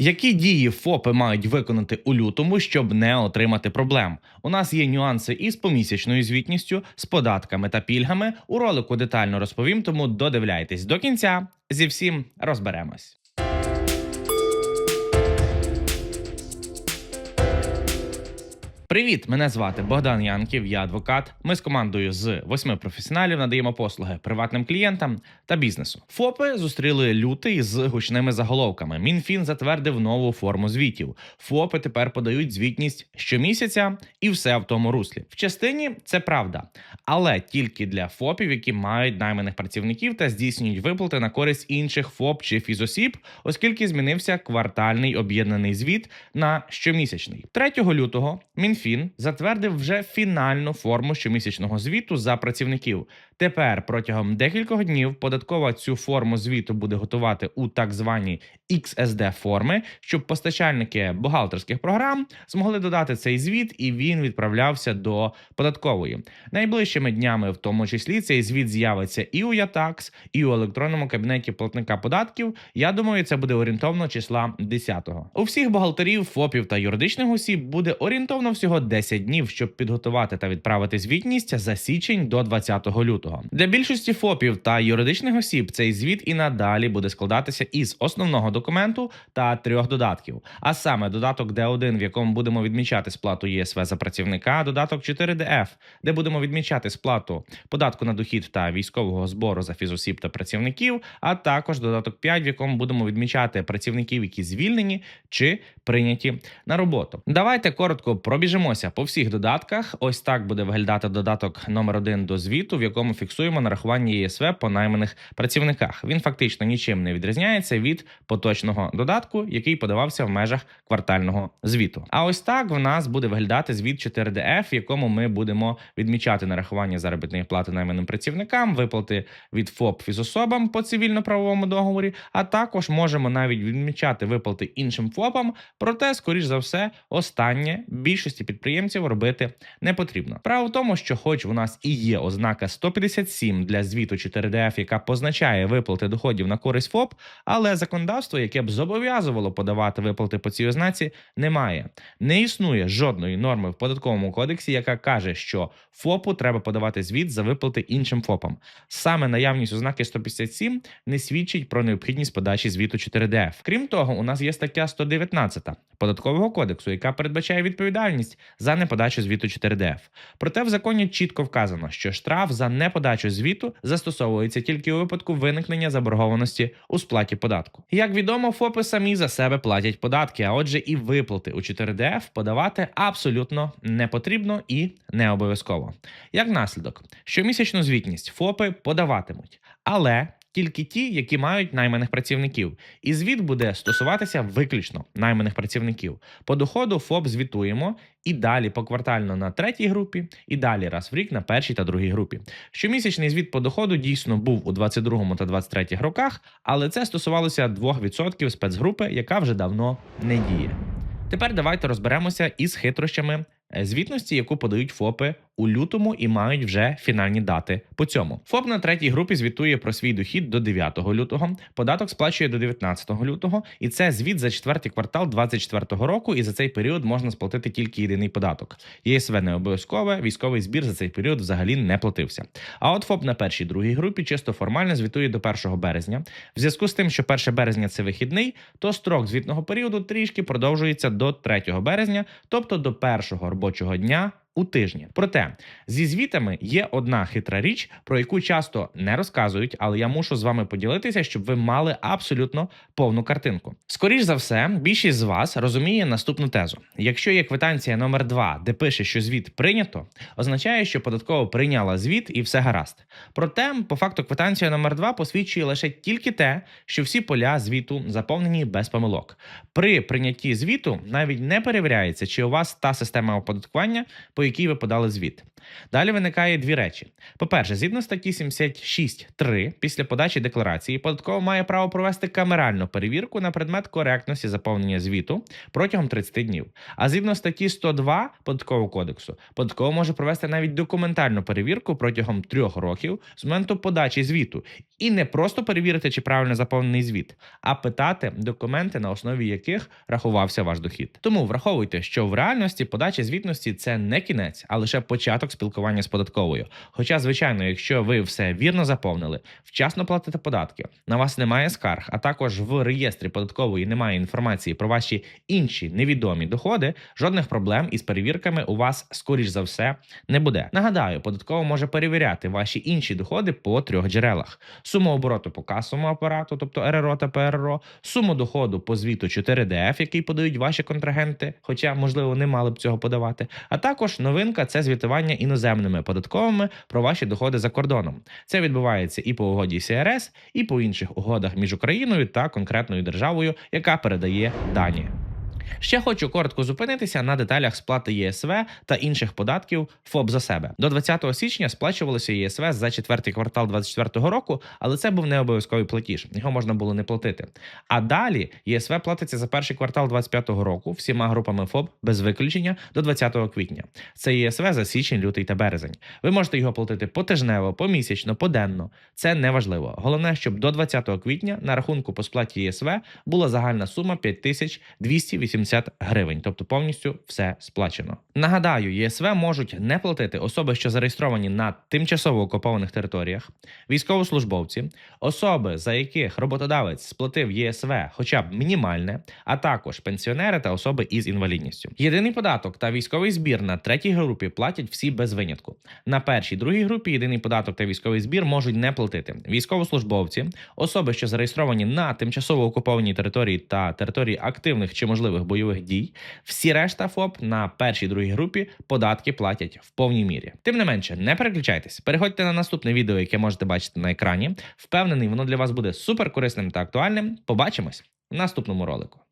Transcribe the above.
Які дії ФОПи мають виконати у лютому, щоб не отримати проблем? У нас є нюанси із помісячною звітністю, з податками та пільгами. У ролику детально розповім, тому додивляйтесь до кінця. Зі всім розберемось. Привіт, мене звати Богдан Янків, я адвокат. Ми з командою з восьми професіоналів надаємо послуги приватним клієнтам та бізнесу. ФОПи зустріли лютий з гучними заголовками. Мінфін затвердив нову форму звітів. ФОПи тепер подають звітність щомісяця, і все в тому руслі. В частині це правда, але тільки для ФОПів, які мають найманих працівників та здійснюють виплати на користь інших ФОП чи фізосіб, оскільки змінився квартальний об'єднаний звіт на щомісячний. 3 лютого Мінфін затвердив вже фінальну форму щомісячного звіту за працівників. Тепер протягом декількох днів податкова цю форму звіту буде готувати у так звані XSD форми, щоб постачальники бухгалтерських програм змогли додати цей звіт, і він відправлявся до податкової. Найближчими днями, в тому числі, цей звіт з'явиться і у Ятакс, і у електронному кабінеті платника податків. Я думаю, це буде орієнтовно числа 10-го. У всіх бухгалтерів, ФОПів та юридичних осіб буде орієнтовно всього 10 днів, щоб підготувати та відправити звітність за січень до 20 лютого. Для більшості ФОПів та юридичних осіб цей звіт і надалі буде складатися із основного документу та трьох додатків. А саме додаток Д1, в якому будемо відмічати сплату ЄСВ за працівника, додаток 4ДФ, де будемо відмічати сплату податку на дохід та військового збору за фізосіб та працівників, а також додаток 5, в якому будемо відмічати працівників, які звільнені чи прийняті на роботу. Давайте коротко пробіжимося по всіх додатках. Ось так буде виглядати додаток номер 1 до звіту, в якому фіксуємо нарахування ЄСВ по найманих працівниках. Він фактично нічим не відрізняється від поточного додатку, який подавався в межах квартального звіту. А ось так в нас буде виглядати звіт 4DF, в якому ми будемо відмічати нарахування заробітної плати найманим працівникам, виплати від ФОП фізособам по цивільно-правовому договорі, а також можемо навіть відмічати виплати іншим ФОПам. Проте, скоріш за все, останнє більшості підприємців робити не потрібно. Справа в тому, що, хоч у нас і є ознака 157 для звіту 4DF, яка позначає виплати доходів на користь ФОП, але законодавство, яке б зобов'язувало подавати виплати по цій ознаці, немає. Не існує жодної норми в податковому кодексі, яка каже, що ФОПу треба подавати звіт за виплати іншим ФОПам. Саме наявність ознаки 157 не свідчить про необхідність подачі звіту 4DF. Крім того, у нас є стаття 119 податкового кодексу, яка передбачає відповідальність за неподачу звіту 4DF. Проте в законі чітко вказано, що штраф за неподачу звіту застосовується тільки у випадку виникнення заборгованості у сплаті податку. Як відомо, ФОПи самі за себе платять податки, а отже, і виплати у 4DF подавати абсолютно не потрібно і не обов'язково. Як наслідок, щомісячну звітність ФОПи подаватимуть, але тільки ті, які мають найманих працівників, і звіт буде стосуватися виключно найманих працівників. По доходу ФОП звітуємо і далі поквартально на третій групі, і далі раз в рік на першій та другій групі. Щомісячний звіт по доходу дійсно був у 22 та 23 роках, але це стосувалося 2% спецгрупи, яка вже давно не діє. Тепер давайте розберемося із хитрощами звітності, яку подають ФОПи у лютому і мають вже фінальні дати по цьому. ФОП на третій групі звітує про свій дохід до 9 лютого, податок сплачує до 19 лютого, і це звіт за четвертий квартал 2024 року. І за цей період можна сплатити тільки єдиний податок. ЄСВ не обов'язкове, військовий збір за цей період взагалі не платився. А от ФОП на першій другій групі чисто формально звітує до 1 березня. В зв'язку з тим, що 1 березня це вихідний, то строк звітного періоду трішки продовжується до 3 березня, тобто до першого робочого дня. У тижні, проте зі звітами є одна хитра річ, про яку часто не розказують, але я мушу з вами поділитися, щоб ви мали абсолютно повну картинку. Скоріш за все, більшість з вас розуміє наступну тезу: якщо є квитанція номер 2 де пише, що звіт прийнято, означає, що податково прийняла звіт і все гаразд. Проте, по факту, квитанція номер 2 посвідчує лише тільки те, що всі поля звіту заповнені без помилок. При прийнятті звіту навіть не перевіряється, чи у вас та система оподаткування, по якій ви подали звіт. Далі виникає дві речі. По-перше, згідно статті 76.3, після подачі декларації податкова має право провести камеральну перевірку на предмет коректності заповнення звіту протягом 30 днів. А згідно статті 102 податкового кодексу, податкова може провести навіть документальну перевірку протягом трьох років з моменту подачі звіту, і не просто перевірити, чи правильно заповнений звіт, а питати документи, на основі яких рахувався ваш дохід. Тому враховуйте, що в реальності подача звітності це не кінець, а лише початок спілкування з податковою. Хоча, звичайно, якщо ви все вірно заповнили, вчасно платите податки, на вас немає скарг, а також в реєстрі податкової немає інформації про ваші інші невідомі доходи, жодних проблем із перевірками у вас, скоріш за все, не буде. Нагадаю, податково може перевіряти ваші інші доходи по трьох джерелах: суму обороту по касовому апарату, тобто РРО та ПРРО, суму доходу по звіту 4DF, який подають ваші контрагенти, хоча, можливо, не мали б цього подавати. А також новинка це звітування іноземними податковими про ваші доходи за кордоном. Це відбувається і по угоді СРС, і по інших угодах між Україною та конкретною державою, яка передає дані. Ще хочу коротко зупинитися на деталях сплати ЄСВ та інших податків ФОП за себе. До 20 січня сплачувалося ЄСВ за четвертий квартал 2024 року, але це був не обов'язковий платіж, його можна було не платити. А далі ЄСВ платиться за перший квартал 2025 року всіма групами ФОП без виключення до 20 квітня. Це ЄСВ за січень, лютий та березень. Ви можете його платити потижнево, помісячно, поденно. Це не важливо. Головне, щоб до 20 квітня на рахунку по сплаті ЄСВ була загальна сума 5280 гривень, тобто повністю все сплачено. Нагадаю, ЄСВ можуть не платити особи, що зареєстровані на тимчасово окупованих територіях, військовослужбовці, особи, за яких роботодавець сплатив ЄСВ хоча б мінімальне, а також пенсіонери та особи із інвалідністю. Єдиний податок та військовий збір на третій групі платять всі без винятку. На першій другій групі єдиний податок та військовий збір можуть не платити військовослужбовці, особи, що зареєстровані на тимчасово окупованій території та території активних чи можливих бойових дій. Всі решта ФОП на першій другій групі податки платять в повній мірі. Тим не менше, не переключайтесь. Переходьте на наступне відео, яке можете бачити на екрані. Впевнений, воно для вас буде супер корисним та актуальним. Побачимось в наступному ролику.